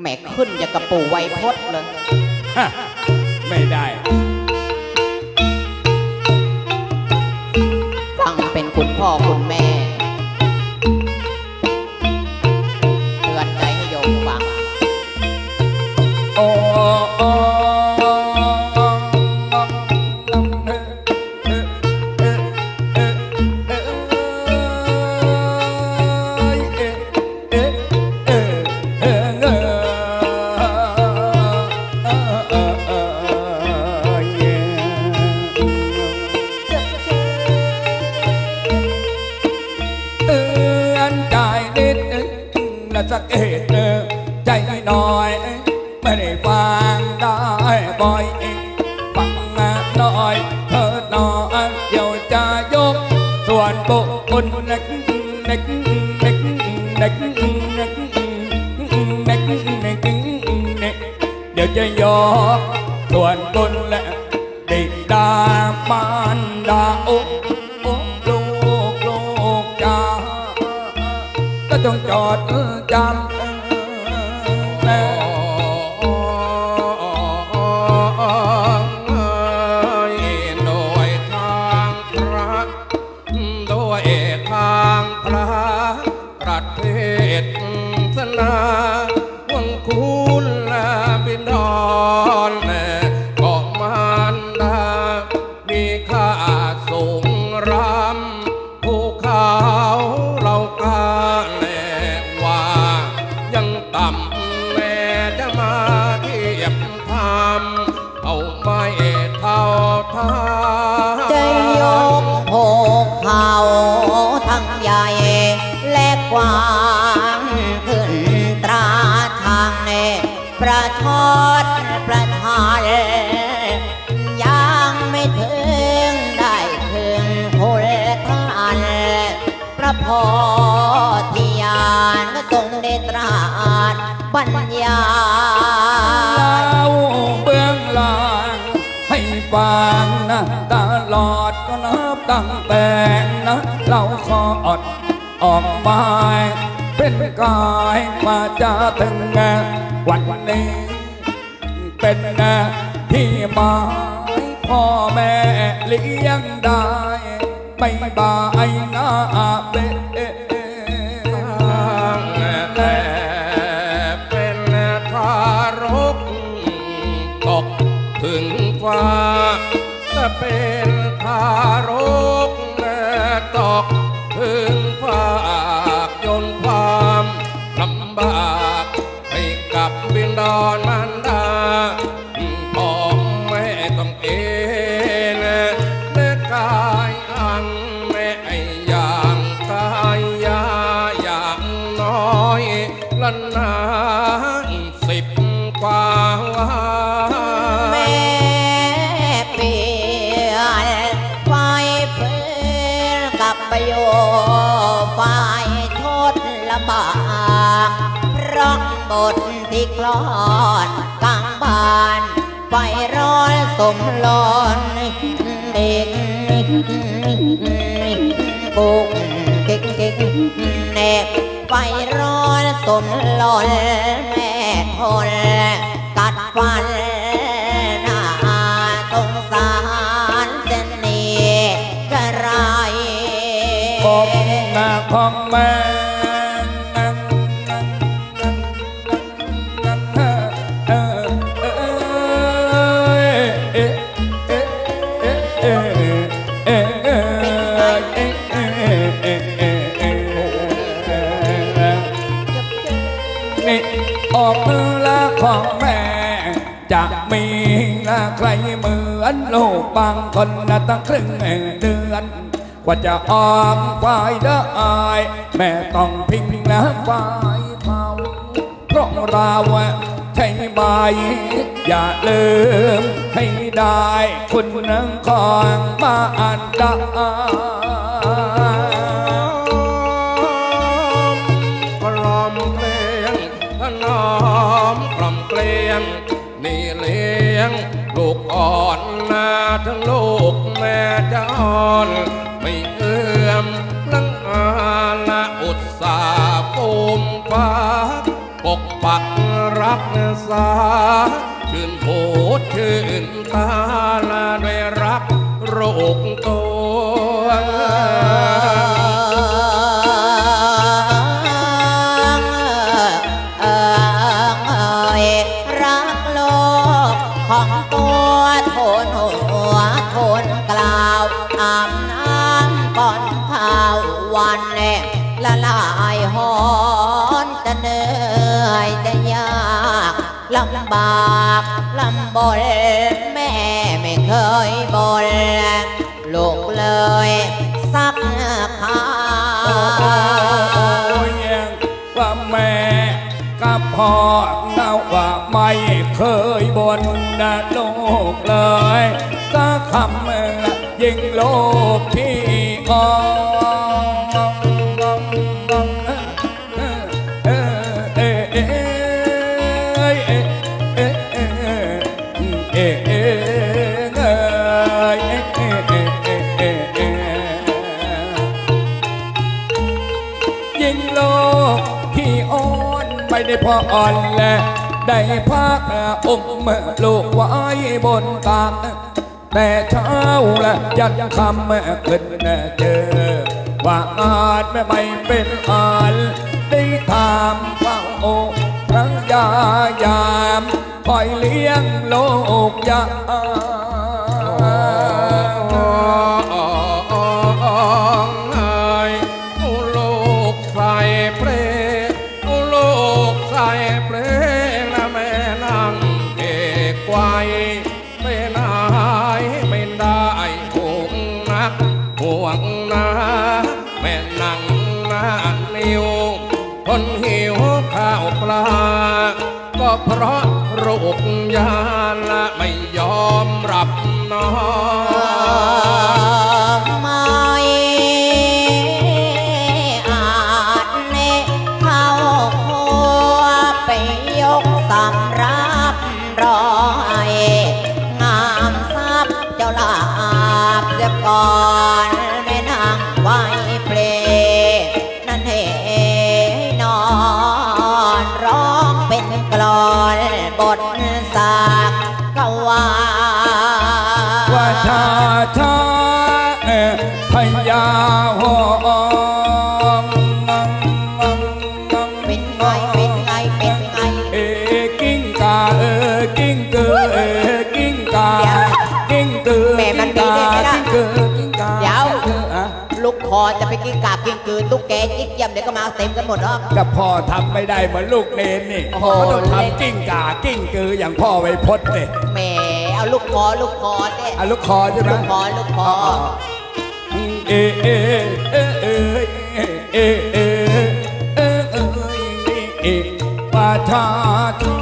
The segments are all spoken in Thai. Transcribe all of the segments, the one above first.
แหมขึ้นอย่างกระปูไวยพจน์เลย ฮะไม่ได้ ฟังเป็นคุณพ่อคุณแม่ สักเอ็ดเออใจน้อย ไม่ได้ฟังได้บ่อยฟังมาหน่อยเธอหนอเดี๋ยวจะยก ส่วนบุคนักนักนักนักนักนักนักนักเดี๋ยวจะยกส่วนบุญ ต้องจอดจำ নাম ลอดก็นับตั้งแต่นะเราขออดออกมาเป็นกายมาจะถึงวันนี้ เป็นที่หมายพ่อแม่เลี้ยงได้ไม่บายนะเบแไฟร้อนสมลอนเด็กกุกเก่งเก่งแนบไฟร้อนสมลอนแม่ทนกัดฟันหน้าสงสารเส้นนี้กระไรผมนาของแม่ มีละใครเหมือนลูกบางคนนะตั้งครึ่งเดือนกว่าจะออกฝ่ายได้แม่ต้องพิงและฝ่ายเผาเพราะเราอะใช่ไหมอย่าลืมให้ได้คุณนังของบ้านดากล่อมเพลงถนอมกล่อมเกลียง นี่เลี้ยง ลูกอ่อนนาทั้งลูกแม่จะอ่อน ไม่เอื้อมลังอาละอุตสาห์ปูมฟ้าปกปักรักษาชื่นโพดชื่นตาลาด้วยรักโรคตั โทนหัวโทนกล่าวอาบน้ำก่อนข้าววันแรกละลายหอนจะเหนื่อยจะยากลำบากลำบนแม่ไม่เคยบนลูกเลยสักคราโอ้ยยังว่าแม่กับพ่อเน่าว่าไม่เคยบ่นนะลู กเลยสัคำยิงโลกพี่ออกยิ่งโลกที่อ่อนไปในพออ่อนแล ได้พักอุ้มลูกไว้บนตักแต่เช้าและยันคำขึ้นเจอ ว่าอาจไม่ไม่เป็นอันได้ถามว่าโอ้พระยายามคอยเลี้ยงโลกยา yeah. แกจิ๊กเยี่ยมเดี๋ยวก็มาเต็มกันหมดหรอกก็พ่อทำไม่ได้เหมือนลูกเนนนี่โอ้โหเขาต้องทำกิ้งกากิ้งเกืออย่างพ่อไว้พดเลยแหมเอาลูกคอลูกคอเด้อะลูกคอใช่ไหมลูกคอลูกคอเอเอเอเอเอเอเอเอเอเอป่าชาชา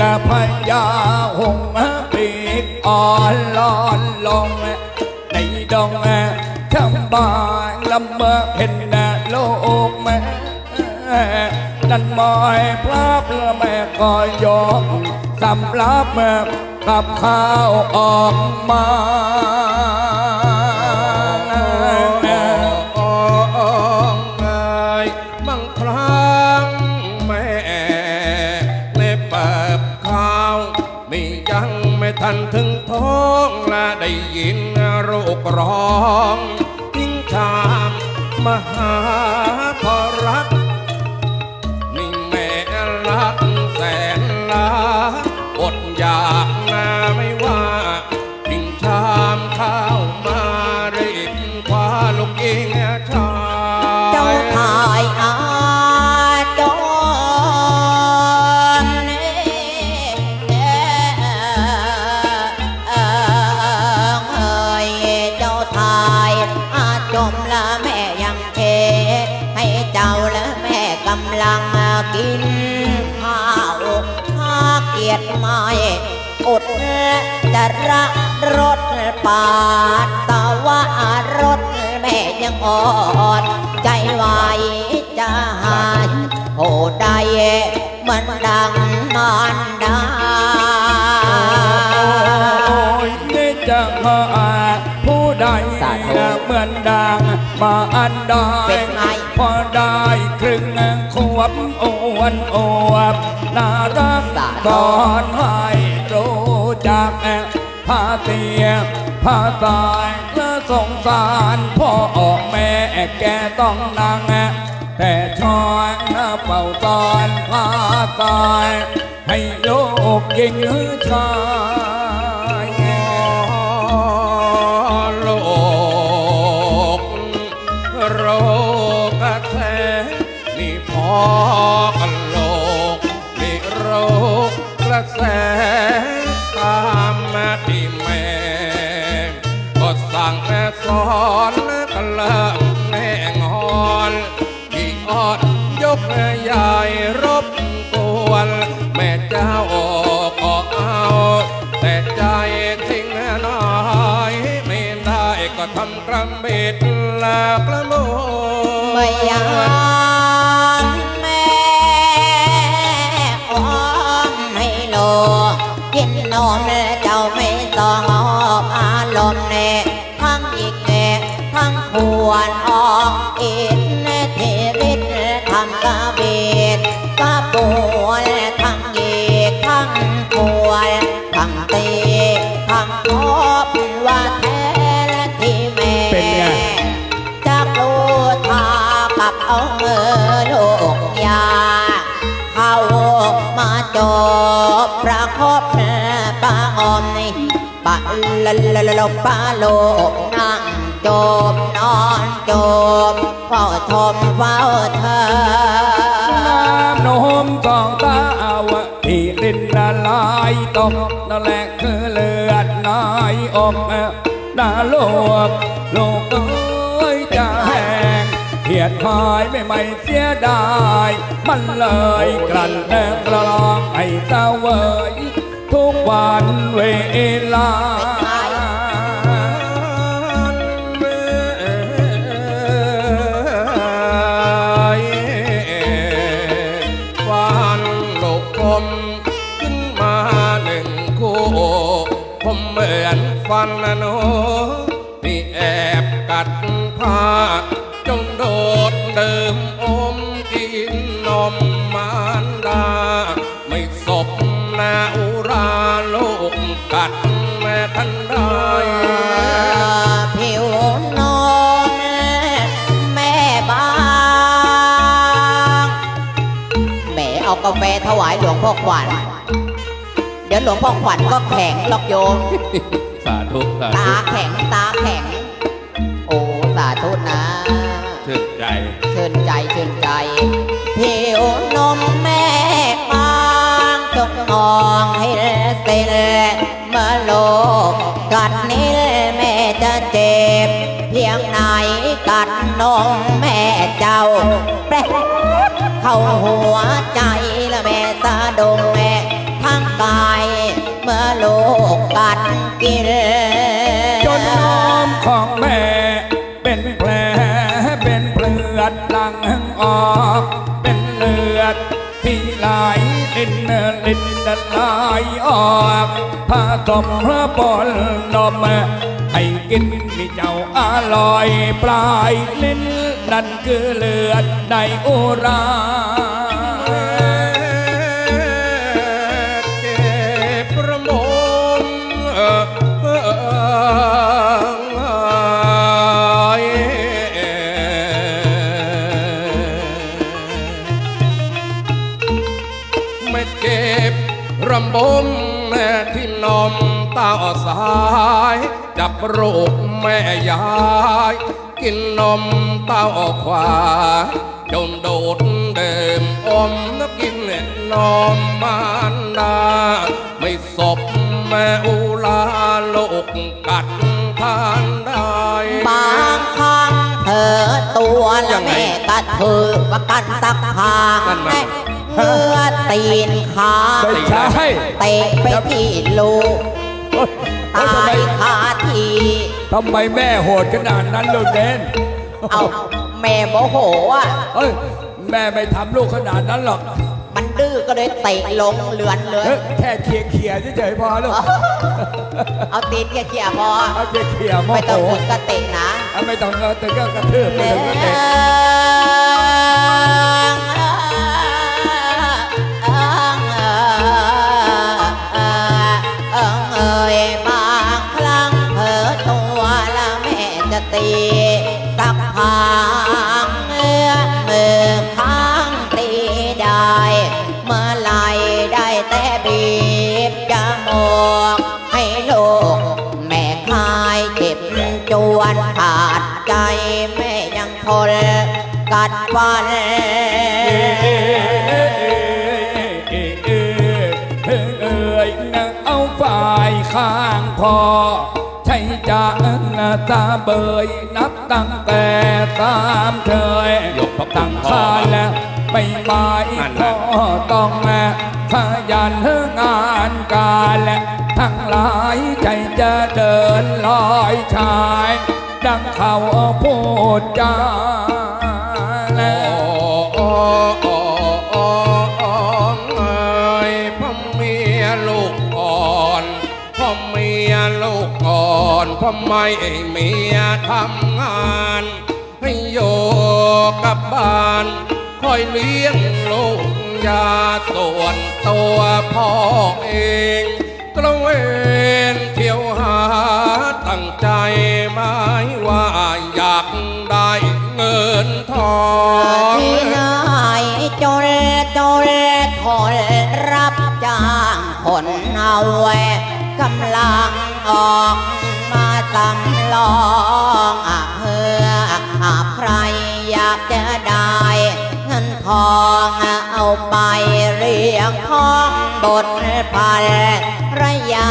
ละพญาหงปีกอ่อนลอนลงในดงทำบางลำมื่อเห็นแดดโลกแม่นั่นมอยพระเพื่อแม่คอยยมสำรับแม่กับข้าวออกมาทันถึงท้องและได้ยินรูกร้อง มหาำลังกินข้าวข้าเกียรติไม่อดจะระรถปาดตะว่ารถแม่ยังอ่อนใจไหวจะหายโหใดมันดังมารดาโอ้ยนี่จะมาผู้ใดสาธุเหมือนดังมาอันใดเป็นไงพอได้ค รึ่งขวบโอวนโอวบน่ารักสาธุสอนให้รู้จักพาเตียพาตายและสงสารพ่อออกแม่แกต้องนั่งแต่ช้อนเป่าตอนพาตายให้ลูกยิงหรือชาากละโมไม่ยาก ปะละละละละปาโลกนั่งจบนอนจบเฝ้าทมเฝ้าเธอน้ำนมสองตาอาวะที่รินละลายตกนั่นแหละคือเลือดนายอมน่าโลกโลกเอ้ยจะแห้งเหียดหายไม่ไม่เสียดาย มันเลยกลั่นแดงกระลองให้เต้าเวย ทุกวันเวลาฟันลกกขึ้นมาหนึ่งคู่ผมเหมือนฟันนะโนที่แอบกัดผ้าจงโดดเดิมอมกินนม งพ่อขวัญเดี๋ยวหลวงพ่อขวัญก็แข็งหรอกโยม สาธุสาตาธุแข็งตาแข็ง โอ้ สาธุนะชื่นใจชื่นใจชื่นใจผิวนมแม่บางจงมองให้เส้นเมื่อโลกกัดนิ้วแม่จะเจ็บ เพียงไหนกัดนมแม่เจ้าแปรเข้าหัวใจและแม่สะ ดงแม่ทั้งกายเมื่อโลกกัดกินจนน้อมของแม่เป็นแผลเป็นเปลือดหลังออก เป็นเลือดที่ไหลลินลินไหลออกผสมพระบนนมให้กินมีเจ้าอร่อยปลายลิ้นนั่นคือเลือดในอุรา รคแม่ยาย กินนมเต้าควายจนโดดเดิมอมนักกินนมมารดาไม่ศพแม่อุลาโลกกัดทานได้บางครั้งเธอตัวและแม่ก็ถือประกันสักทางนั่นมันแม่เมื่อตีนขาไม่ใช่เตะไปที่ลูกเอ้ยตาทำไมยคา ทีทำไมแม่โหดขนาดนั้นลูกเด่นเอาแม่โมโหอะ เอ้ยแม่ไม่ทำลูกขนาดนั้นหรอกมันดื้อก็เลยเตะลงเลือนเลย เอ้ยแค่เคลียร์เคลียร์เฉยๆพอลูกเอาตีนแค่เขี่ยๆพอ เอาเคลียร์เคลียร์โมไม่โหต้องถึงกระเตะนะ เอาไม่ต้องเอาแต่ก็กระทืบไม่แม่ถึงกระเตะ นกัดฟันเอ้ยเอาฝ่ายข้างพอ ใช่จะตาเบยนับตั้งแต่ตามเธอยยกพระคุณตั้งพ่อคานแล้วไม่หมายนั่นพ่น่ะอต้องขยันงานการและทั้งหลายใจจะเดินลอยชาย ดังเขาพูดจาแล้โอ้วโอ้โอ้โอ้เอ้ยพ่อเมียลูกอ่อนพ่อเมียลูกอ่อนพ่อไม่เมียทำงาน ให้โยกับบ้านคอยเลี้ยงลูกยาส่วนตัวพ่อเอง ตระเวนเที่ยวหาตั้งใจหมายว่าอยากได้เงินทองที่นายจนจนทนรับจ้างคนเอาไว้กำลังออกมาสำลองอะเพื่ออะใครอยากจะได้เงินทองเอาไปเรียงท้องบทพัน ยา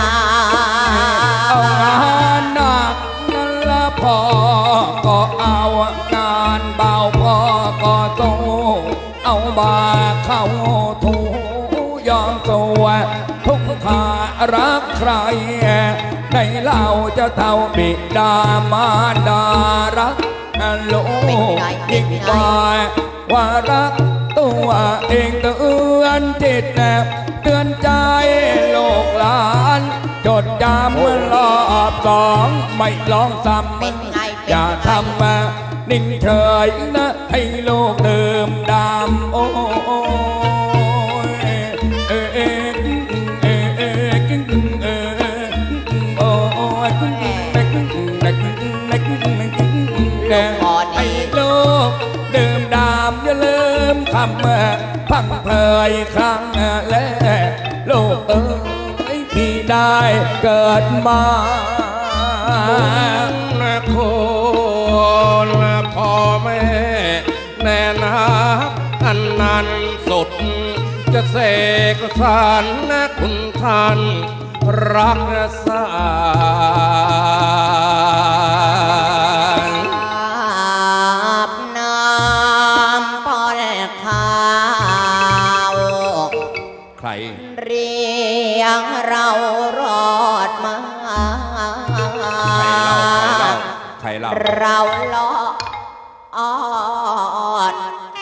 เอางานหนักนั่นละพอก็เอางานเบาพอก็สู้เอาบาเข้าถูยอมตัวทุกขารักใคร ในเล่าจะเท่าบิดามารดารักลูกยิ่งกว่าว่ารักตัวเองเตือนจิตแนบเตือน ดจำรอบสองไม่ลองซ้ำอย่าทำมานิ่งเฉยนะให้โลกเดิมดำโอ้ยเออเออเออเออเออโอ้ยให้โลกเดิมดำอย่าลืมคำพังเพยครั้งแรกโลกเอ้ย ที่ได้เกิดมาคนพ่อแม่แน่นาอันนั้นสุด จะเสกสรรนะคุณท่านรักษาอา ใครเล่าใคราเลาเราลอด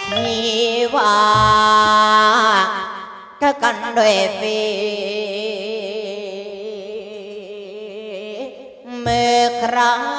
ที่ว่าก็กันด้วยฟีเมือครเ